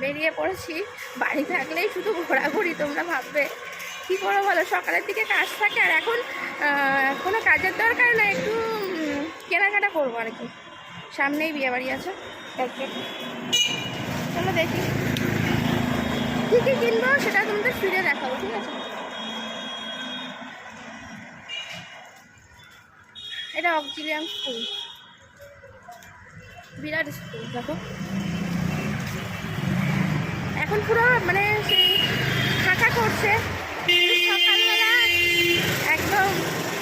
বেরিয়ে পড়েছি। বাড়ি থাকলেই শুধু ঘোরাঘুরি তোমরা ভাববে। কী করো বলো? সকালের দিকে কাজ থাকে আর এখন কোনো কাজের দরকার না একটু কেনাকাটা করব আর কি। সামনেই বিয়ে বাড়ি আছে। চলো দেখি। কী কী কিনবো সেটা তোমাদের ফিরে দেখাবো ঠিক আছে? এটা অক্সিলিয়াম স্কুল। বিরাট স্কুল দেখো। এখন পুরো মানে সেই ফাঁকা করছে। সকালবেলা একদম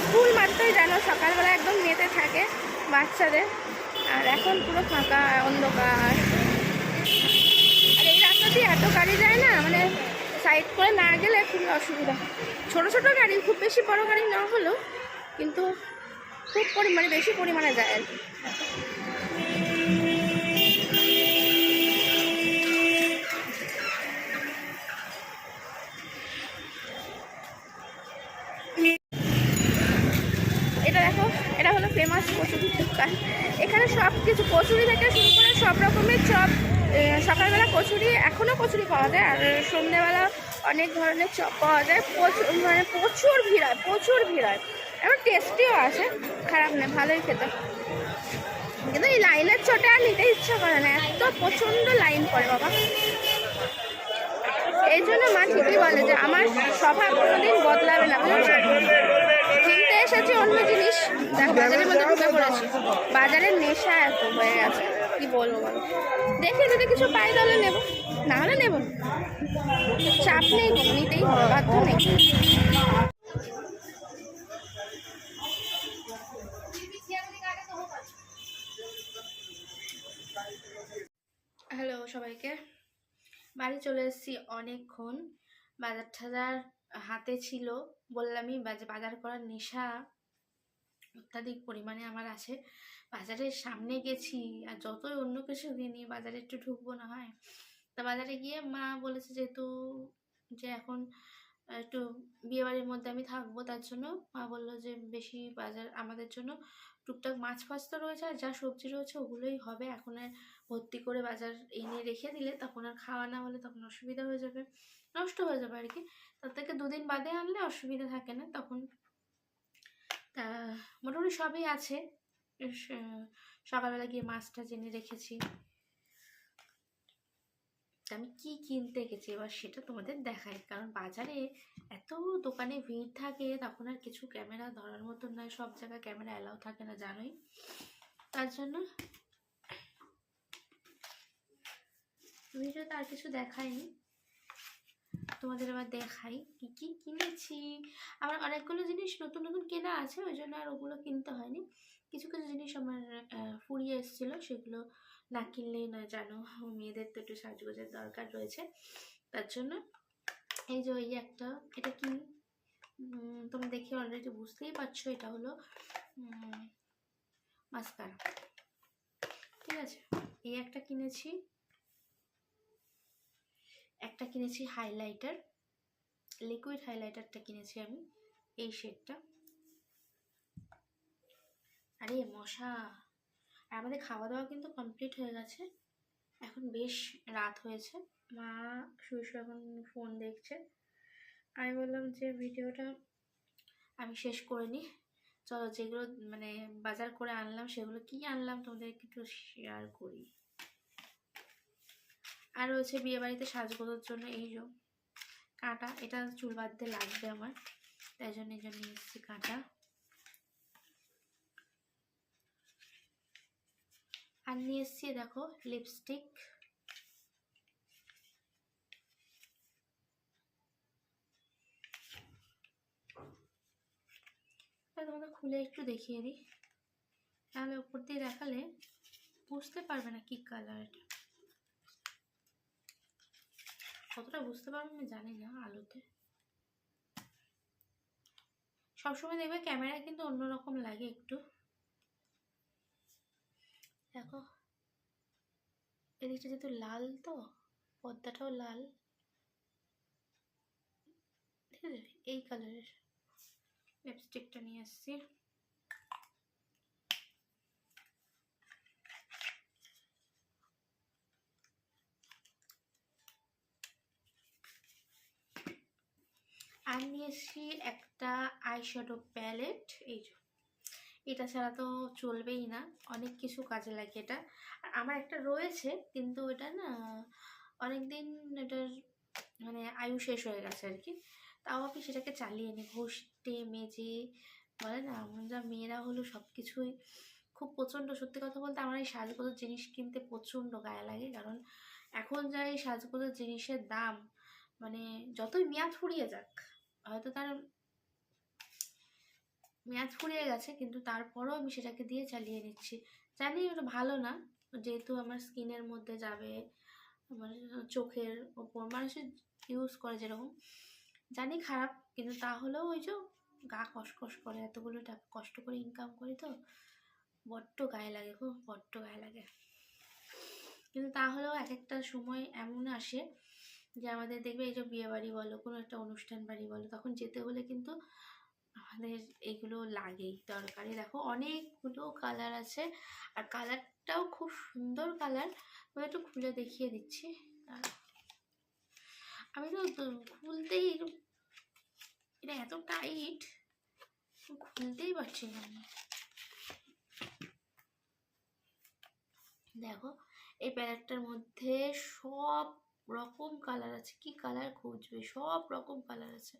স্কুল মাত্রই জানো, সকালবেলা একদম মেতে থাকে বাচ্চাদের। আর এখন পুরো ফাঁকা, অন্ধকার। আর এই রাস্তা দিয়ে এত গাড়ি যায় না মানে সাইড করে না গেলে খুবই অসুবিধা। ছোট ছোট গাড়ি, খুব বেশি বড় গাড়ি না হলেও কিন্তু খুব পরিমাণে বেশি পরিমাণে যায় আর কি। অনেক ধরনের চপ পাওয়া যায়। প্রচুর মানে প্রচুর ভিড় হয়, প্রচুর ভিড় হয়। এবং টেস্টিও আছে খারাপ নয়, ভালোই খেতে। কিন্তু এই লাইনের চটে আর নিতে ইচ্ছা করে না, এত প্রচণ্ড লাইন পড়ে বাবা। এই জন্য মা ঠিকই বলে যে, আমার স্বভাব কোনোদিন বদলাবে না কিনতে এসেছি অন্য জিনিস। বাজারের নেশা এত হয়ে গেছে। কি বলব বলো? দেখে যদি কিছু পাই তাহলে নেব। না হলে নেব। চাপ নেই নিতেই বাধ্য নেই। হ্যালো সবাইকে। বাড়ি চলে এসেছি অনেকক্ষণ। বাজার ঠাজার হাতে ছিল, বললামই বাজার করার নেশা অত্যাধিক পরিমাণে আমার আছে। বাজারের সামনে গেছি আর যতই অন্য কিছু কিনি, বাজারে একটু ঢুকবো না হয়। তা বাজারে গিয়ে মা বলেছে যেহেতু যে এখন একটু বিয়েবাড়ির মধ্যে আমি থাকব, তার জন্য? মা বলল যে, বেশি বাজার আমাদের জন্য টুকটাক মাছ ফাছ তো রয়েছে, আর যা সবজি রয়েছে ওগুলোই হবে। এখন আর ভর্তি করে বাজার এনে রেখে দিলে তখন আর খাওয়া না হলে তখন অসুবিধা হয়ে যাবে, নষ্ট হয়ে যাবে আর কি। তার থেকে দুদিন বাদে আনলে অসুবিধা থাকে না তখন। তা মোটামুটি সবই আছে। সকালবেলা গিয়ে মাছটা জেনে রেখেছি। আমি কি কিনতে গেছি এবার সেটা তোমাদের দেখাই। কারণ বাজারে এত দোকানে ভিড় থাকে, তখন আর কিছু ক্যামেরা ধরার মতন নয়। সব জায়গায় ক্যামেরা অ্যালাউ থাকে না, জানোই। তার জন্য ভিডিওতে আর কিছু দেখাইনি। তোমাদের আবার দেখাই কি কি কিনেছি। আমার অনেকগুলো জিনিস নতুন নতুন কেনা আছে, ওই জন্য আর ওগুলো কিনতে হয়নি। কিছু কিছু জিনিস আমার ফুরিয়ে এসেছিল। সেগুলো না কিনলেই না জানো, মেয়েদের তো একটু সাজগোজের দরকার রয়েছে। তার জন্য এই যে ওই একটা, এটা কি? তোমরা দেখে অলরেডি বুঝতেই পারছ, এটা হলো মাস্কারা ঠিক আছে, এই একটা কিনেছি। একটা কিনেছি হাইলাইটার লিকুইড হাইলাইটারটা কিনেছি আমি, এই শেডটা আরে মশা। আর আমাদের খাওয়া দাওয়া কিন্তু কমপ্লিট হয়ে গেছে। এখন বেশ রাত হয়েছে। মা শুয়ে এখন ফোন দেখছে। আমি বললাম যে ভিডিওটা আমি শেষ করে নিই। চলো যেগুলো মানে বাজার করে আনলাম সেগুলো কি আনলাম তোমাদেরকে একটু শেয়ার করি। আর রয়েছে বিয়ে বাড়িতে সাজগোজের জন্য এই যে কাঁটা। এটা চুল বাঁধতে লাগবে আমার। তাই জন্য এই জন্য নিয়ে এসেছি কাঁটা। আর নিয়ে এসেছি, দেখো লিপস্টিক তোমাদের খুলে একটু দেখিয়ে দিই। তাহলে উপর দিয়ে দেখালে বুঝতে পারবে না কি কালার এটা। কতটা বুঝতে পারবে আমি জানি না আলোতে। সবসময় দেখবে ক্যামেরায় কিন্তু অন্যরকম লাগে একটু। এদিকটা যেহেতু লাল তো পর্দাটাও লাল। ঠিক আছে এই কালারের লিপস্টিকটা নিয়ে এসছি আর নিয়ে এসছি একটা আইশ্যাডো প্যালেট এই যে। এটা ছাড়া তো চলবেই না। অনেক কিছু কাজে লাগে এটা। আর আমার একটা রয়েছে, কিন্তু এটা না অনেক দিন এটার মানে আয়ু শেষ হয়ে গেছে আর কি। তাও আমি সেটাকে চালিয়ে নিই ঘষতে মেজে বলে না, আমরা মেয়েরা হলো সব কিছুই খুব প্রচণ্ড। সত্যি কথা বলতে আমার এই সাজগোজের জিনিস কিনতে প্রচণ্ড গায়ে লাগে। কারণ এখন যা এই সাজগোজের জিনিসের দাম মানে যতই মেয়াদ ফুরিয়ে যাক, হয়তো তার মেয়াদ ফুরিয়ে গেছে, কিন্তু তারপরেও আমি সেটাকে দিয়ে চালিয়ে নিচ্ছি। জানি ওটা ভালো না, যেহেতু আমার স্কিনের মধ্যে যাবে, আমার চোখের ওপর মানুষের ইউজ করে যেরকম। জানি খারাপ, কিন্তু তাহলেও ওই যে গা কসকস করে, এতগুলো টাকা কষ্ট করে ইনকাম করি তো, বড্ড গায়ে লাগে গো, বড্ড গায়ে লাগে। কিন্তু তাহলেও এক একটা সময় এমন আসে যে আমাদের দেখবে এই যে বিয়ে বাড়ি বলো, কোনো একটা অনুষ্ঠান বাড়ি বলো, তখন যেতে হলে কিন্তু আমাদের এগুলো লাগেই দরকারি দেখো অনেকগুলো কালার আছে আর কালারটাও খুব সুন্দর কালার আমি একটু খুলে দেখিয়ে দিচ্ছি। আমি তো- খুলতেই এটা এত টাইট খুলতেই পারছি না। আমি দেখো, এই প্যালেটটার মধ্যে সব রকম কালার আছে। কি কালার খুঁজবে? সব রকম কালার আছে।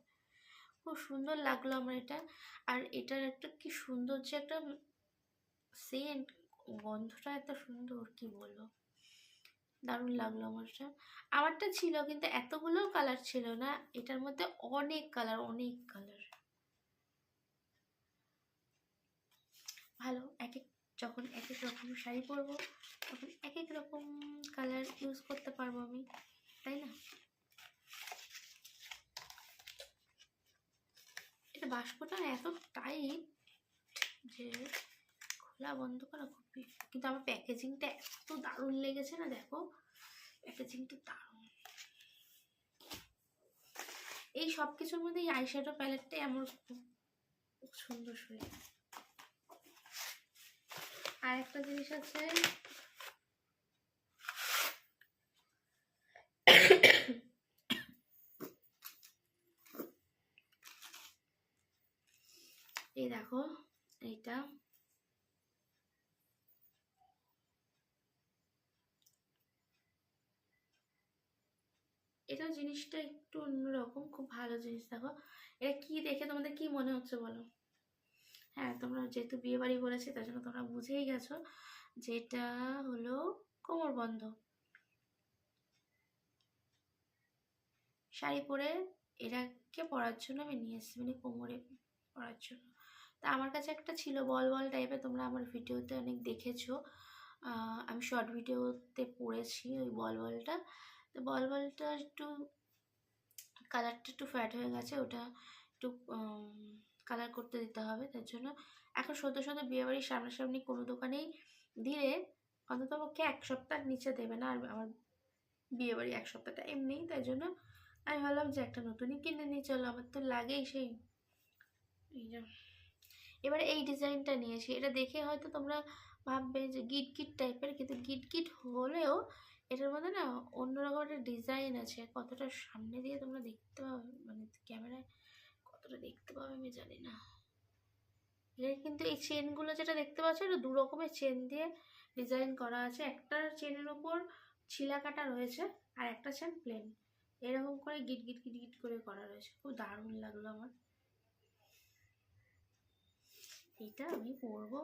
খুব সুন্দর লাগল আমার এটা। আর এটার একটা কি সুন্দর যে একটা সেন্ট গন্ধটা এত সুন্দর, কি বলব? দারুণ লাগল আমারটা আমারটা ছিল কিন্তু এতগুলো কালার ছিল না, এটার মধ্যে অনেক কালার অনেক কালার ভালো, এক এক, যখন এক এক রকম শাড়ি পরবো, তখন এক এক রকম কালার ইউজ করতে পারব আমি তাই না এটা বাষ্পটা এত টাইট যে খোলা বন্ধ করা খুবই কিন্তু আমার প্যাকেজিংটা এত দারুণ লেগেছে না, দেখো। প্যাকেজিংটা দারুণ। এই সব কিছুর মধ্যে এই আইশ্যাডো প্যালেটটাই আমার খুব সুন্দর শুয়ে আর একটা জিনিস আছে এই দেখো, এইটা। এটা জিনিসটা একটু অন্যরকম, খুব ভালো জিনিস, দেখো। এটা কি দেখে তোমাদের কি মনে হচ্ছে বলো? হ্যাঁ তোমরা যেহেতু বিয়ে বাড়ি বলেছে, তার জন্য তোমরা বুঝেই গেছো যে এটা হলো কোমর বন্ধ শাড়ি পরে এটাকে পরার জন্য আমি নিয়ে এসেছি মানে কোমরে পরার জন্য। তা আমার কাছে একটা ছিল বল বল টাইপের তোমরা আমার ভিডিওতে অনেক দেখেছ। আমি শর্ট ভিডিওতে পড়েছি ওই বল বলটা। তো বল বলটা একটু কালারটা একটু ফ্যাট হয়ে গেছে, ওটা একটু কালার করতে দিতে হবে, তার জন্য এখন সদ্য সদ্য বিয়েবাড়ির সামনাসামনি কোনো দোকানেই দিলে অন্তত পক্ষে এক সপ্তাহ নিচে দেবে না, আর আমার বিয়েবাড়ি এক সপ্তাহ টাইম নেই তাই জন্য আমি ভাবলাম যে একটা নতুনই কিনে নিয়ে চলো আমার তো লাগেই সেই, এই এবারে এই ডিজাইনটা নিয়েছি। এটা দেখে হয়তো তোমরা ভাববে যে গিট গিট টাইপের, কিন্তু গিট গিট হলেও এটার মধ্যে না অন্যরকম একটা ডিজাইন আছে। কতটা সামনে দিয়ে তোমরা দেখতে পাবে মানে ক্যামেরায় কতটা দেখতে পাবে আমি জানি না। এটা কিন্তু এই চেনগুলো যেটা দেখতে পাচ্ছ, এটা দু রকমের চেন দিয়ে ডিজাইন করা আছে। একটা চেনের ওপর ছিলা কাটা রয়েছে আর একটা চেন প্লেন। এরকম করে গিট গিট গিট গিট করে করা রয়েছে। খুব দারুণ লাগল আমার। এটা আমি পরবো।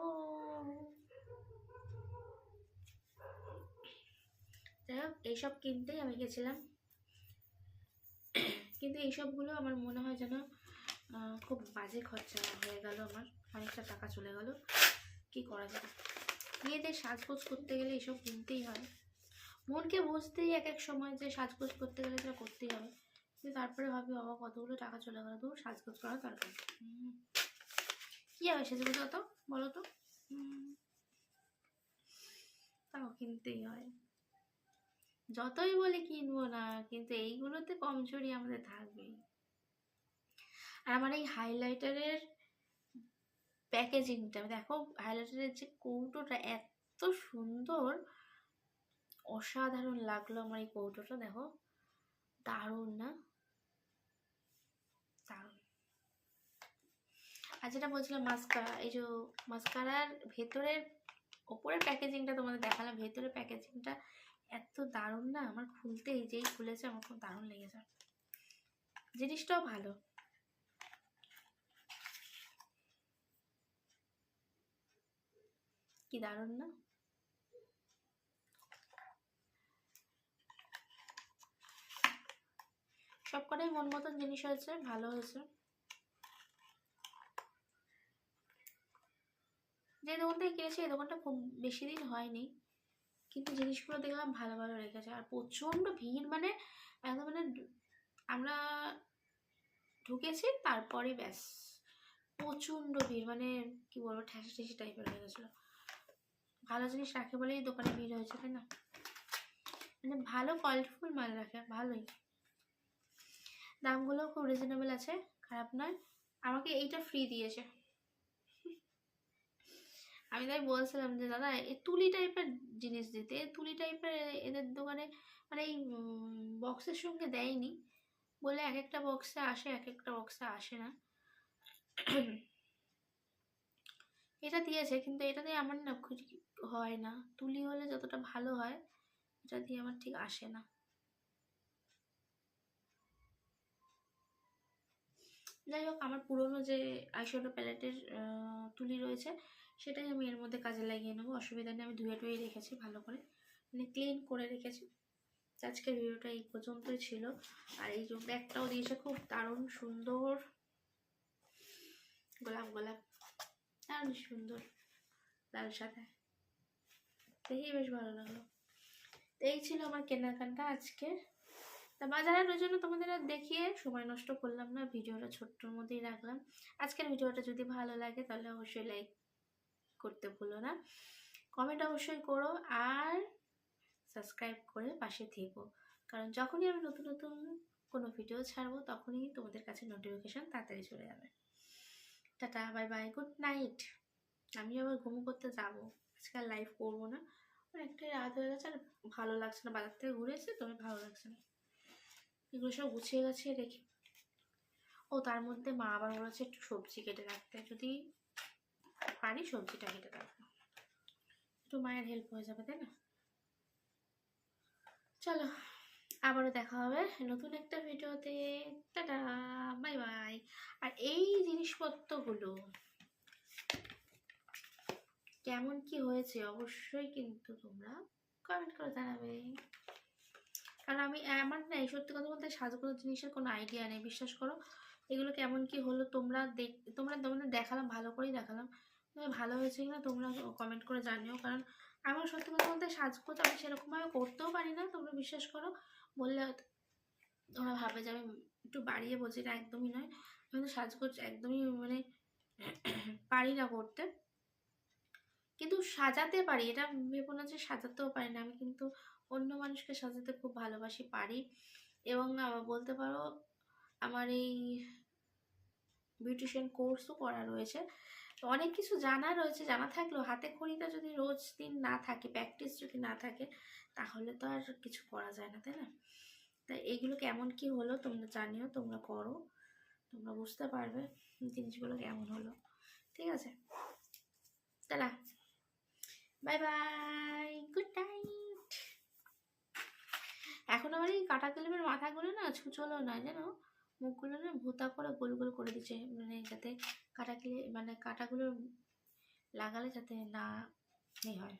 যাই হোক, এইসব কিনতেই আমি গেছিলাম। কিন্তু এইসবগুলো আমার মনে হয় যেন খুব বাজে খরচা হয়ে গেল আমার। অনেকটা টাকা চলে গেল। কি করা যাবে মেয়েদের সাজগোজ করতে গেলে এইসব কিনতেই হয়। মনকে বুঝতেই এক এক সময় যে সাজগোজ করতে গেলে সেটা করতেই হবে। কিন্তু তারপরে ভাবি, বাবা, কতগুলো টাকা চলে গেল, তো সাজগোজ করা দরকার। কি হবে সেজে যত বলো তো। তাও কিনতেই হয়। যতই বলি কিনবো না, কিন্তু এইগুলোতে কমজোরি আমাদের থাকবেই। আর আমার এই হাইলাইটারের প্যাকেজিংটা দেখো হাইলাইটারের যে কৌটোটা এত সুন্দর, অসাধারণ লাগল আমার এই কৌটোটা, দেখো। দারুণ না দারুণ আর যেটা বলছিলাম মাস্কারা এই যে মাস্কারার ভেতরের, ওপরের প্যাকেজিংটা তোমাদের দেখালাম, ভেতরের প্যাকেজিংটা এত দারুণ না? আমার খুলতেই যেই খুলেছে, আমার খুব দারুণ লেগেছে। জিনিসটাও ভালো। কি দারুণ না? সব কটাই মন মতন জিনিস হয়েছে, ভালো হয়েছে। যে দোকান থেকে কিনেছি, এই দোকানটা খুব বেশি দিন হয়নি। কিন্তু জিনিসগুলো দেখলাম ভালো ভালো রেখেছে আর প্রচণ্ড ভিড় মানে একদম মানে আমরা ঢুকেছি, তারপরে ব্যাস। প্রচণ্ড ভিড় মানে কি বলব, ঠেসা ঠেসি টাইপের হয়ে গেছিল। ভালো জিনিস রাখে বলেই দোকানে ভিড় হয়েছে, তাই না? মানে ভালো কোয়ালিটিফুল মাল রাখে, ভালোই। দামগুলো খুব রিজনেবল আছে, খারাপ নয়। আমাকে এইটা ফ্রি দিয়েছে। আমি তাই বলছিলাম যে, দাদা এই তুলি টাইপের জিনিস দিতে। তুলি টাইপের এদের দোকানে মানে এই বক্সের সঙ্গে দেয়নি। বলে এক একটা বক্সে আসে এক একটা বক্সে আসে না। এটা দিয়েছে, কিন্তু এটা দিয়ে আমার না হয় না। তুলি হলে যতটা ভালো হয়, এটা দিয়ে আমার ঠিক আসে না। যাই হোক, আমার পুরনো যে আইশ্যাডো প্যালেটের তুলি রয়েছে সেটাই আমি এর মধ্যে কাজে লাগিয়ে নেব। অসুবিধা নেই, আমি ধুয়ে টুয়ে রেখেছি ভালো করে। মানে ক্লিন করে রেখেছি। আজকের ভিডিওটা এই পর্যন্তই ছিল। আর এই যে ব্যাগটাও দিয়েছে, খুব দারুণ সুন্দর। গোলাপ গোলাপ। দারুণ সুন্দর। লাল সাদা। দেখেই বেশ ভালো লাগল। এই ছিল আমার কেনাকাটা আজকে। তা বাজারের জন্য তোমাদের দেখিয়ে সময় নষ্ট করলাম না, ভিডিওটা ছোট্টর মধ্যেই রাখলাম। আজকের ভিডিওটা যদি ভালো লাগে তাহলে অবশ্যই লাইক করতে ভুলো না। কমেন্ট অবশ্যই করো আর সাবস্ক্রাইব করে পাশে থেকো। কারণ যখনই আমি নতুন নতুন কোনো ভিডিও ছাড়বো, তখনই তোমাদের কাছে নোটিফিকেশান তাড়াতাড়ি চলে যাবে। Tata bye bye good night আমি আবার ঘুম করতে যাব। আজকাল লাইভ করব না। অনেকটাই রাত হয়ে গেছে, আর ভালো লাগছে না। বাজার থেকে ঘুরে এসে তবে ভালো লাগছে না। এগুলো সব গুছিয়ে গাছিয়ে রেখে। ও, তার মধ্যে মা আবার বলেছে একটু সবজি কেটে রাখতে। যদি পারি সবজিটা কেটে রাখব। একটু মায়ের হেল্প হয়ে যাবে, তাই না? চলো, আবারও দেখা হবে নতুন একটা ভিডিওতে। Tata, bye by. আর এই জিনিসপত্রগুলো কেমন কি হয়েছে অবশ্যই কিন্তু তোমরা কমেন্ট করে জানাবে। কারণ আমি, আমার না এই সত্যি কথা বলতে সাজগোজ জিনিসের কোনো আইডিয়া নেই, বিশ্বাস করো। এগুলো কেমন কি হলো তোমরা দেখ, তোমরা তোমাদের দেখালাম, ভালো করেই দেখালাম। ভালো হয়েছে কিনা তোমরা কমেন্ট করে জানিও, কারণ আমার সত্যি কথা বলতে সাজগোজ আমি সেরকমভাবে করতেও পারি না, তোমরা বিশ্বাস করো। বললে ওরা ভাবে যে আমি একটু বাড়িয়ে বলছি, এটা একদমই নয়। আমি সাজগোজ একদমই মানে পারি না করতে। কিন্তু সাজাতে পারি, এটা ভেবো না যে সাজাতেও পারি না আমি, কিন্তু অন্য মানুষকে সাজাতে খুব ভালোবাসি, পারি। এবং বলতে পারো আমার এই বিউটিশিয়ান কোর্সও করা রয়েছে। অনেক কিছু জানা রয়েছে, জানা থাকলেও হাতে খড়িটা যদি রোজ দিন না থাকে প্র্যাকটিস যদি না থাকে, তাহলে তো আর কিছু করা যায় না, তাই না? তাই এইগুলো কেমন কি হলো তোমরা জানিও, তোমরা করো, তোমরা বুঝতে পারবে জিনিসগুলো কেমন হলো। ঠিক আছে? তাহলে বাই বাই গুড নাইট এখন আমার এই কাটা ক্লিপের মাথাগুলো না ছুচলো না, জানো? মুখগুলো না ভূতা করে গোল গোল করে দিচ্ছে মানে যাতে কাটা মানে কাটাগুলো লাগালে যাতে না এ হয়।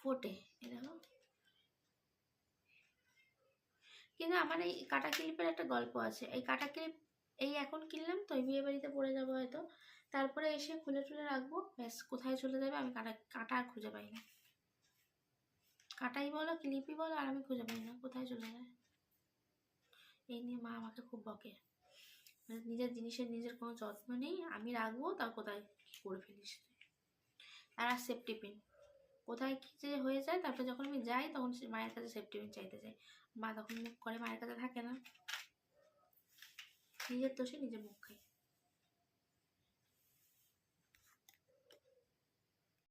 ফোটে এ দেখো। কিন্তু আমার এই কাটা ক্লিপের একটা গল্প আছে। এই কাটা ক্লিপ এই এখন কিনলাম তো বিয়ে বাড়িতে পড়ে যাব হয়তো। তারপরে এসে খুলে টুলে রাখব, ব্যাস, কোথায় চলে যাবে আমি কাটা কাটা আর খুঁজে পাই না। কাটাই বলো, ক্লিপই বলো, আর আমি খুঁজে পাই না কোথায় চলে যায়। এই নিয়ে মা আমাকে খুব বকে। মানে নিজের জিনিসের নিজের কোনো যত্ন নেই, আমি রাখব তার কোথায় কী করে ফেলিস আর আর সেফটি পিন কোথায় কী যে হয়ে যায়, তারপরে যখন আমি যাই, তখন মায়ের কাছে সেফটি পিন চাইতে যাই। মা তখন মুখ করে, মায়ের কাছে থাকে না। নিজের দোষে নিজে মুখ খাই